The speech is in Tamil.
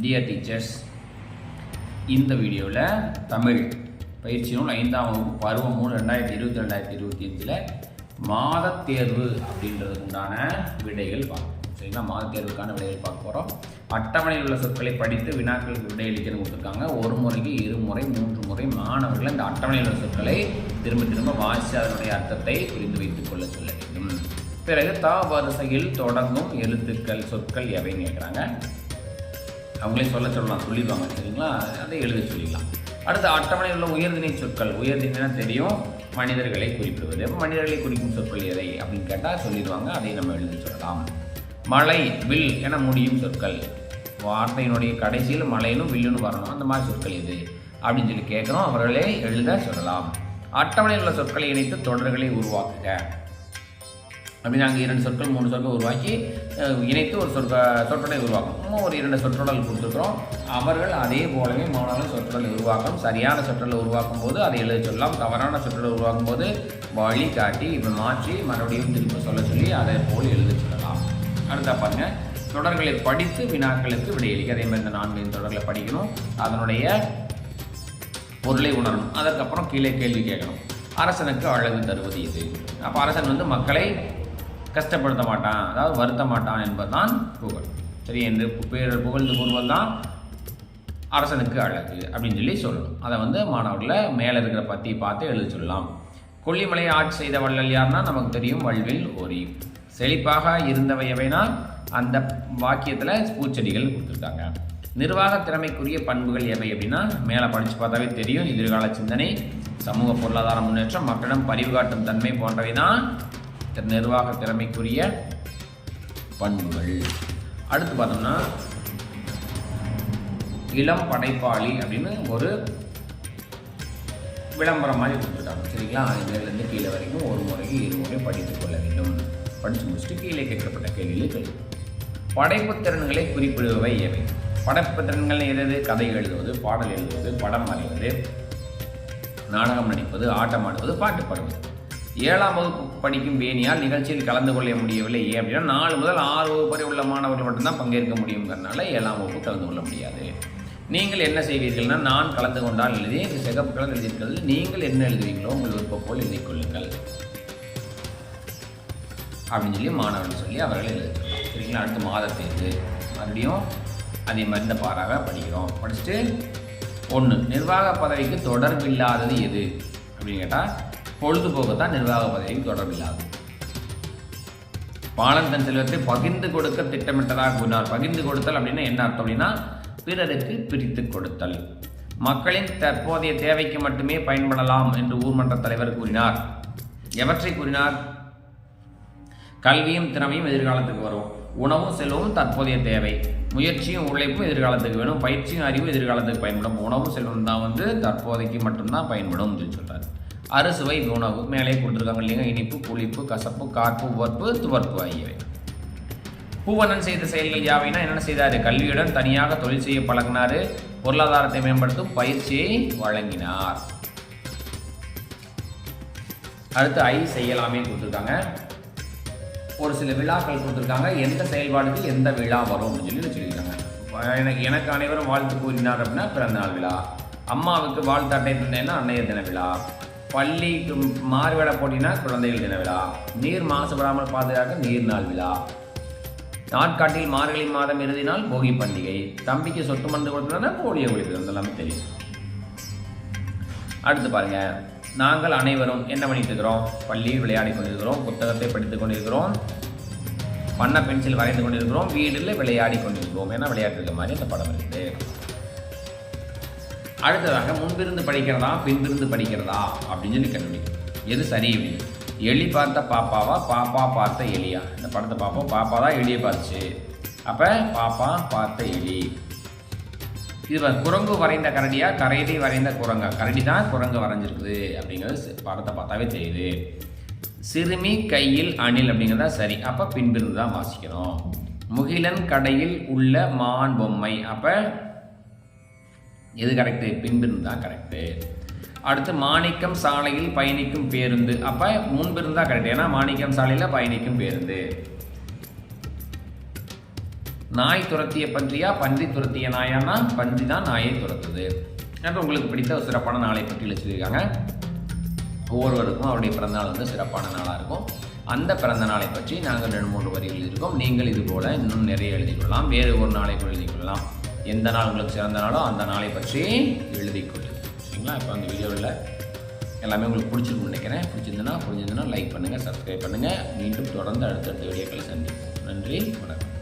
டியர் டீச்சர்ஸ் இந்த வீடியோவில் தமிழ் பயிற்சி நூல் ஐந்தாம் வகுப்பு பருவம் மூணு ரெண்டாயிரத்தி இருபத்தி ரெண்டாயிரத்தி இருபத்தி அஞ்சில் மாதத் தேர்வு அப்படின்றதுக்கு உண்டான விடைகள் பார்க்கணும் சரிங்களா? மாதத் தேர்வுக்கான விடைகள் பார்க்க போகிறோம் அட்டவணையில் உள்ள சொற்களை படித்து வினாக்களுக்கு விடையளிக்கன்னு கொடுத்துருக்காங்க. ஒரு முறைக்கு இருமுறை மூன்று முறை மாணவர்கள் அந்த அட்டவணையில் உள்ள சொற்களை திரும்ப திரும்ப வாசித்து அதனுடைய அர்த்தத்தை புரிந்து வைத்துக் கொள்ள சொல்ல வேண்டும். பிறகு தா வரிசையில் தொடங்கும் எழுத்துக்கள் சொற்கள் எவைன்னு கேட்குறாங்க. அவங்களே சொல்ல சொல்லலாம் சொல்லிடுவாங்க சரிங்களா? அதை எழுத சொல்லிடலாம். அடுத்து அட்டவணையில் உள்ள உயர்திணை சொற்கள். உயர்தினா தெரியும். மனிதர்களை குறிப்பிடுவது. மனிதர்களை குறிக்கும் சொற்கள் எதை அப்படின்னு கேட்டால் சொல்லிடுவாங்க. அதை நம்ம எழுத சொல்லலாம். மலை வில் என முடியும் சொற்கள். வார்த்தையினுடைய கடைசியில் மலையிலும் வில்லுன்னு வரணும். அந்த மாதிரி சொற்கள் எது? அப்படின்னு சொல்லி கேட்குறோம். அவர்களே எழுத சொல்லலாம். அட்டவணையில் உள்ள சொற்களை இணைத்து தொடர்களை உருவாக்குக. அப்படின்னு அங்கே இரண்டு சொற்கள் மூணு சொற்கள் உருவாக்கி இணைத்து ஒரு சொற்க சொற்றொடை உருவாக்கணும் ஒரு இரண்டு சொற்றொடர்கள் கொடுத்துருக்குறோம். அவர்கள் அதே போலவே மாணவர்கள் சொற்றொடரை உருவாக்கணும் சரியான சொற்றொடரை உருவாக்கும் போது அதை எழுத சொல்லலாம். தவறான சொற்றொடரை உருவாக்கும் போது வழி காட்டி இப்போ மாற்றி மறுபடியும் திரும்ப சொல்ல சொல்லி அதை போல் எழுத சொல்லலாம். அடுத்தா பாருங்க. தொடர்களை படித்து வினாக்களுக்கு விடையளிக்க. அதே மாதிரி இந்த நான்கு தொடர்களை படிக்கணும். அதனுடைய பொருளை உணரணும். அதற்கப்புறம் கீழே கேள்வி கேட்கணும். அரசனுக்கு அழகு தருவது இது. அப்போ அரசன் வந்து மக்களை கஷ்டப்படுத்த மாட்டான் அதாவது வருத்த மாட்டான் என்பதுதான் புகழ். சரி என்று பேரர் புகழ்ந்து கூறுவதுதான் அரசனுக்கு அழகு அப்படின்னு சொல்லி சொல்லணும். அதை வந்து மாணவர்களை மேலே இருக்கிற பற்றி பார்த்து எழுதி சொல்லலாம். கொல்லிமலையை ஆட்சி செய்த வள்ளல் யார்னா நமக்கு தெரியும் வல்வில் ஓரி. செழிப்பாக இருந்தவை எவைனா அந்த வாக்கியத்தில் பூச்செடிகள் கொடுத்துருக்காங்க. நிர்வாக திறமைக்குரிய பண்புகள் எவை அப்படின்னா மேலே படித்து பார்த்தாவே தெரியும் எதிர்கால சிந்தனை சமூக பொருளாதார முன்னேற்றம் மக்களிடம் பரிவு காட்டும் தன்மை போன்றவை தான் நிர்வாக திறமைக்குரிய பண்புகள். அடுத்து பார்த்தோம்னா இளம் படைப்பாளி அப்படின்னு ஒரு விளம்பரம் மாதிரி கொடுத்துருக்காங்க சரிங்களா? மேலேருந்து கீழே வரைக்கும் ஒரு முறைக்கு இரு முறை படித்துக் கொள்ள வேண்டும். படித்து முடிச்சுட்டு கீழே கேட்கப்பட்ட கேள்விகள் கேள்வி படைப்புத் திறன்களை குறிப்பிடுபவை எவை? படைப்பு திறன்கள் எது? கதை எழுதுவது பாடல் எழுதுவது படம் வரைவது நாடகம் நடிப்பது ஆட்டம் ஆடுவது பாட்டு பாடுவது. ஏழாம் வகுப்பு படிக்கும் வேணியால் நிகழ்ச்சியில் கலந்து கொள்ள முடியவில்லை. ஏன் அப்படின்னா நாலு முதல் ஆறு வகுப்பு வரை உள்ள மாணவர்கள் மட்டும்தான் பங்கேற்க முடியுங்கிறனால ஏழாம் வகுப்பு கலந்து கொள்ள முடியாது. நீங்கள் என்ன செய்வீர்கள்னா நான் கலந்து கொண்டால் எழுதி சிகப்பு கலந்து எழுதியிருக்கிறது நீங்கள் என்ன எழுதுவீங்களோ உங்கள் விருப்பம் போல் எழுதி கொள்ளுங்கள். அப்படின்னு சொல்லி மாணவர்கள் சொல்லி அவர்கள் எழுத சரிங்களா? அடுத்த மாத மறுபடியும் அதே மாதிரி இந்த பாராக படிக்கிறோம். படிச்சுட்டு ஒன்று நிர்வாக பதவிக்கு தொடர்பில்லாதது எது? அப்படின்னு கேட்டால் பொழுதுபோக்கு தான் நிர்வாக பதவியும் தொடர்பில்லாது பாலன் தன் செல்வத்தை பகிர்ந்து கொடுக்க திட்டமிட்டதாக கூறினார். பகிர்ந்து கொடுத்தல் அப்படின்னா என்ன அர்த்தம் அப்படின்னா பிறருக்கு பிரித்து கொடுத்தல். மக்களின் தற்போதைய தேவைக்கு மட்டுமே பயன்படலாம் என்று ஊர்மன்ற தலைவர் கூறினார். எவற்றை கூறினார்? கல்வியும் திறமையும் எதிர்காலத்துக்கு வரும். உணவும் செல்வமும் தற்போதைய தேவை. முயற்சியும் உழைப்பும் எதிர்காலத்துக்கு வேணும். பயிற்சியும் அறிவும் எதிர்காலத்துக்கு பயன்படும். உணவும் செல்வம் தான் வந்து தற்போதைக்கு மட்டும்தான் பயன்படும் அப்படின்னு சொல்கிறார் அறுசுவை உணவு. மேலே கொடுத்துருக்காங்க இல்லைங்க. இனிப்பு புளிப்பு கசப்பு காப்பு உவர்ப்பு துவர்ப்பு ஆகியவை. பூவனன் செய்த செயல்கள் யாவைனா என்னென்ன செய்தார்? கல்வியுடன் தனியாக தொழில் செய்ய பழகினாரு. பொருளாதாரத்தை மேம்படுத்தும் பயிற்சியை வழங்கினார். அடுத்து ஐ செய்யலாமே கொடுத்துருக்காங்க. ஒரு சில விழாக்கள் கொடுத்துருக்காங்க. எந்த செயல்பாடுக்கு எந்த விழா வரும் அப்படின்னு சொல்லி சொல்லியிருக்காங்க. எனக்கு எனக்கு அனைவரும் வாழ்த்து கூறினார் அப்படின்னா பிறந்தநாள் விழா. அம்மாவுக்கு வாழ்த்து அட்டை தந்தேன்னா அன்னைய தின விழா. பள்ளிக்கு மாறுவேட போட்டினா குழந்தைகள் தின விழா. நீர் மாசுபடாமல் பாதுகாக்க நீர் நாள் விழா. நாட்காட்டில் மார்கழி மாதம் இறுதி நாள் போகி பண்டிகை. தம்பிக்கு சொட்டு மருந்து கொடுத்ததுனா போலியோ ஒழிப்பு எல்லாமே தெரியும். அடுத்து பாருங்க. நாங்கள் அனைவரும் என்ன பண்ணிட்டு இருக்கிறோம்? பள்ளியில் விளையாடி கொண்டிருக்கிறோம் புத்தகத்தை படித்துக் கொண்டிருக்கிறோம் பண்ண பென்சில் வரைந்து கொண்டிருக்கிறோம் வீடில் விளையாடி கொண்டிருக்கிறோம். ஏன்னா விளையாட்டு மாதிரி அந்த படம் இருக்குது அடுத்ததாக முன்பிருந்து படிக்கிறதா பின்பிருந்து படிக்கிறதா அப்படின்னு சொல்லி கண்டுபிடிக்கும். எது சரி அப்படின்னு. எலி பார்த்த பாப்பாவா பாப்பா பார்த்த எலியா? இந்த படத்தை பார்ப்போம். பாப்பா தான் எலியை பார்த்துச்சு. அப்போ பாப்பா பார்த்த எலி. இது குரங்கு வரைந்த கரடியா கரடி வரைந்த குரங்கா? கரடி தான் குரங்கு வரைஞ்சிருக்குது அப்படிங்கிறது படத்தை பார்த்தாவே தெரியுது. சிறுமி கையில் அணில் அப்படிங்கிறதா சரி. அப்போ பின்பிருந்து தான் வாசிக்கணும் முகிலன் கடையில் உள்ள மான் பொம்மை. அப்போ எது கரெக்டு பின்பிருந்து தான் கரெக்டு அடுத்து மாணிக்கம் சாலையில் பயணிக்கும் பேருந்து. அப்போ முன்பிருந்தா கரெக்ட் ஏன்னா மாணிக்கம் சாலையில் பயணிக்கும் பேருந்து. நாய் துரத்திய பன்றியா? பன்றி துரத்திய நாயானா? பன்றி தான் நாயை துரத்துது. என்று உங்களுக்கு பிடித்த ஒரு சிறப்பான நாளை பற்றி வச்சுருக்காங்க ஒவ்வொருவருக்கும் அவருடைய பிறந்தநாள் வந்து சிறப்பான நாளாக இருக்கும். அந்த பிறந்த நாளை பற்றி நாங்கள் ரெண்டு மூன்று வரிகள் இருக்கோம் நீங்கள் இது போல இன்னும் நிறைய எழுதிக் கொள்ளலாம் வேறு ஒரு நாளை கூட எந்த நாள் உங்களுக்கு சிறந்த நாளோ அந்த நாளை பற்றி எழுதி கொள்ளுங்கள் சரிங்களா? இப்போ அந்த வீடியோவில் எல்லாமே உங்களுக்கு பிடிச்சிருக்கும்னு நினைக்கிறேன். பிடிச்சிருந்ததுன்னா புரிஞ்சிருந்துன்னா லைக் பண்ணுங்கள் சப்ஸ்கிரைப் பண்ணுங்கள் மீண்டும் தொடர்ந்து அடுத்தடுத்த வீடியோக்களை சந்திப்போம். நன்றி வணக்கம்.